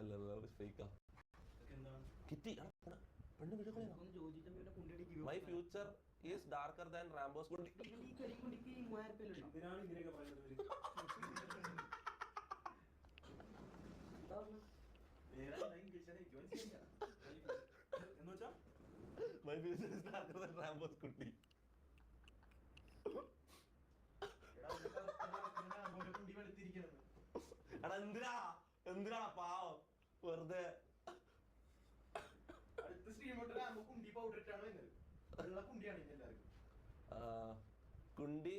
അല്ല ഫേക്കാ കിറ്റി പെണ്ണ് ഒന്ന് my future is darker than Rambo's കുണ്ടി my future is darker than Rambo's അങ്ങോട്ട് എടാ എന്തിനാ? എന്തിനാ പാവം. വെറുതെ. അടുത്ത കുണ്ടി പൗഡർ ഇട്ടാണ് വരുന്നത്. വെള്ള കുണ്ടിയാണ് ഇനി എല്ലാവർക്കും. ആ, കുണ്ടി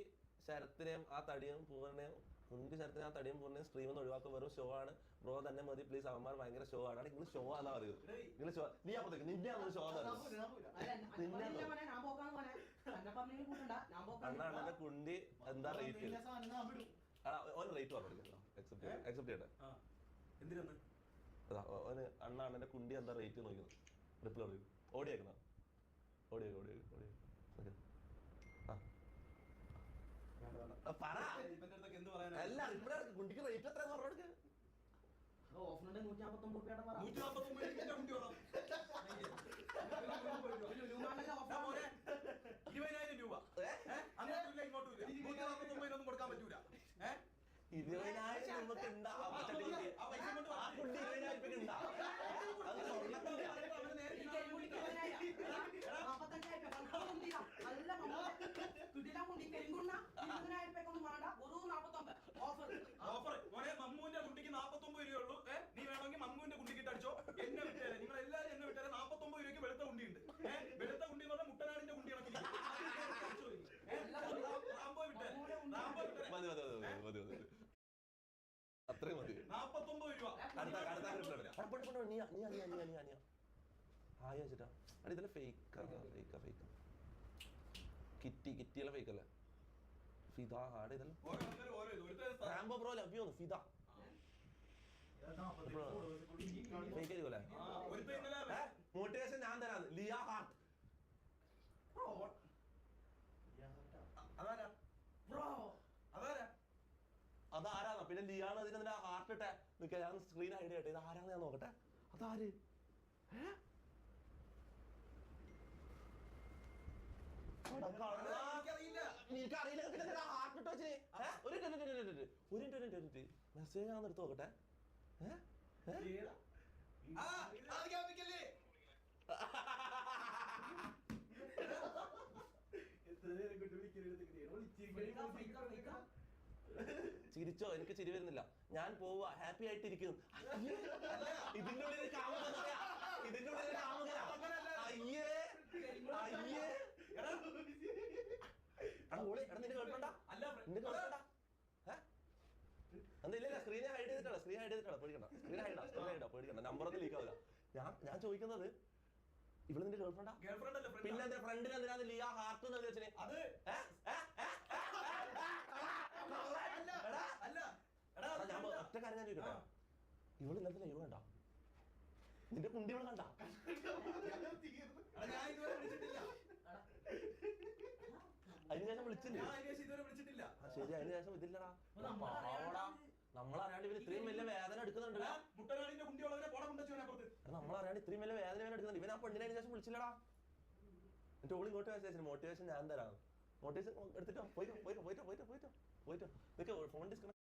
ശരത്തിനെയും ആ തടിയും പൂർണയും കുണ്ടി ശരത്തിനെ ആ തടിയും പൂർണയും സ്ട്രീമിൽ നിന്ന് ഒഴിവാക്കുക വെറും ഷോ ആണ്. ബ്രോ തന്നെ മതി പ്ലീസ് അവന്മാർ ഭയങ്കര ഷോ ആണ്. നിങ്ങൾ ഷോ ആണെന്നാ പറയൂ. നിങ്ങൾ ഷോ നീ അപ്പത്തേക്ക് നിന്നെ ആണ് ഷോ ആണ് പോരാ, ഞാൻ പോരാ. അല്ല, അന്നെ നിന്നെ പറഞ്ഞില്ല മോനെ, ഞാൻ പോക്കാന്ന് മോനെ. അന്നെ പറഞ്ഞതിന് കൂട്ടണ്ട, ഞാൻ പോക്കാന്ന്. അണ്ണാ അണ്ണന്റെ കുണ്ടി എന്താ റേറ്റ്. ഓൻ റേറ്റ് പറഞ്ഞു അക്സെപ്റ്റ് ചെയ്യട്ടെ. അക്സെപ്റ്റ് ഓന് അണ്ണ അണ്ണന്റെ കുണ്ടി എന്താ റേറ്റ് നോക്കുന്നത് റിപ്ലൈ പറയും ഓടിയേക്കുന്ന ഓടിയോ ഓടിയോ ഓടിയോ ആ. പറ. എന്ത്? അല്ല റിപ്ലൈ കുണ്ടിക്ക് റേറ്റ് എത്ര ഓഫറിന്റെ നൂറ്റി പറ. നൂറ്റി പോരെ. ഇരുപതിനായിരം രൂപ? അങ്ങോട്ടും ഇല്ല ഇങ്ങോട്ടും ഇല്ല. നൂറ്റി കൊടുക്കാൻ പറ്റൂല. ഇരുപതിനായിരം നമുക്ക് ഉണ്ടാ ആ പച്ചടി കുണ്ടി. ആ പൈസ കൊണ്ട് ആ കുണ്ടി ഇരുപതിനായിരം രൂപയ്ക്ക് ഉണ്ടാ അത് സ്വർണത്തിന്റെ ഈ കരിങ്കുണ്ടിക്ക് ഇരുപതിനായിരം. നാപ്പത്തഞ്ചായിരം രൂപ. കണക്കാണ് കുണ്ടിയാ. നല്ല മമ്മൂട്ടി. കരിങ്കുണ്ണ ഇരുപതിനായിരം വേണ്ട നാപ്പത്തൊമ്പത്. ഓഫർ ഓഫർ മോനെ മമ്മൂന്റെ കുട്ടിക്ക് നാപ്പത്തൊമ്പത് രൂപയുള്ളൂ ഏ നീ വേണമെങ്കിൽ മമ്മൂന്റെ കുണ്ടിക്ക് അടിച്ചോ. എന്നെ വിട്ടേരെ. നിങ്ങൾ എല്ലാവരും എന്നെ വിട്ടേരെ. നാപ്പത്തൊമ്പത് രൂപയ്ക്ക് വെളുത്ത കുണ്ടി ഉണ്ട് ഏഹ് വെളുത്ത കുണ്ടി എന്ന് പറഞ്ഞാൽ മുട്ടനാടിന്റെ കുണ്ടി കണക്കിൽ റാംബോ വിട്ടേരെ റാംബോ വിട്ടേരെ മതി മതി മതി മതി മതി മതി. അത്രയും മതി. നാപ്പത്തൊമ്പത് രൂപ. അടുത്ത അടുത്ത reply നീ നീ നീ നീ. ഹായ് അടി ഫേക്കാ ഫേക്കാ ഫേക്കാ കിറ്റി കിറ്റിയിലെ ഫേക്ക് അല്ലേ? ഫിദ സ്ഥലം- Rambo bro love you Fida. Motivation ഞാൻ തരാം. ലിയ ഹാർട്ട്. അതാരാ? പിന്നെ ലിയാണ് അതിന് ഹാർട്ട് ഇട്ടെ? നിൽക്കുക ഞാൻ സ്ക്രീൻ ഐഡിയ ഇട്ടെ. ഇത് ആരാന്ന് ഞാൻ നോക്കട്ടെ. അതാര്? ഏഹ് എനിക്കറിയില്ല. ഒരു ഒരു മിനിറ്റ്. മെസ്സേജ് ഞാൻ എടുത്ത് നോക്കട്ടെ. ചിരിച്ചോ? എനിക്ക് ചിരി വരുന്നില്ല. ഞാൻ പോവുക. ഹാപ്പി ആയിട്ടിരിക്കുന്നു. ഇതിന്റെ ഉള്ളിൽ ഒരു കാമുകനാ. ഇതിന്റെ ഉള്ളിൽ ഒരു കാമുകനാ. അയ്യേ. അയ്യേ എടാ ഓളി എടാ നിന്റെ ഗേൾഫ്രണ്ടാ ഇല്ല സ്ക്രീനെ ഹൈഡ് ചെയ്തിട്ടാണ്? സ്ക്രീൻ ഹൈഡ് ചെയ്തിട്ടാണ്? പേടിക്കണ്ട. സ്ക്രീൻ ഹൈഡാ സ്ക്രീൻ ഹൈഡാ പേടിക്കണ്ട. നമ്പർ ഒന്നും ലീക്ക് ആവില്ല. ഞാൻ ഞാൻ ചോദിക്കുന്നത് ഇവൾ നിന്റെ ഗേൾഫ്രണ്ടാ പിന്നെ ആ. എന്റെ ഫ്രണ്ടിന് എന്തിനാണ് ലിയ ഹാർട്ട് എന്ന് വെച്ചിന് അത് ഞാൻ ആ. ഒറ്റ കാര്യം ഞാൻ ചോദിക്കട്ടെ. ആ. ഇവൾ ഇന്നത്തെ ലൈവ് കണ്ട? നിന്റെ കുണ്ടി ഇവൾ കണ്ട എടാ, ഞാൻ ഇതുവരെ വിളിച്ചിട്ടില്ല അതിന് ശേഷം വിളിച്ചില്ലേ ഞാൻ അതിനുശേഷം ഇതുവരെ വിളിച്ചിട്ടില്ല ആ, ശരി അതിന് ശേഷം ഇതില്ലടാ. അപ്പൊ നമ്മളറിയാണ്ട്. ഇത്രയും വലിയ വേദന നമ്മളറിയാണ്ട് ഇത്രയും വലിയ വേദന ഇവൻ എടുക്കുന്നുണ്ട്. ഇവൻ ആ പെണ്ണിനെ അതിന് ശേഷം വിളിച്ചില്ലടാ. എന്നിട്ട് ഓൾ ഇങ്ങോട്ട് മെസ്സേജ് മോട്ടിവേഷൻ ഞാൻ തരാം. മോട്ടിവേഷൻ എടുത്തിട്ടോ? പോയിട്ടോ പോയിട്ടോ പോയിട്ടോ പോയിട്ടോ പോയിട്ടോ. പോയിട്ടോ ഇതൊക്കെ ഫോൺ ഡിസ്കണക്ട്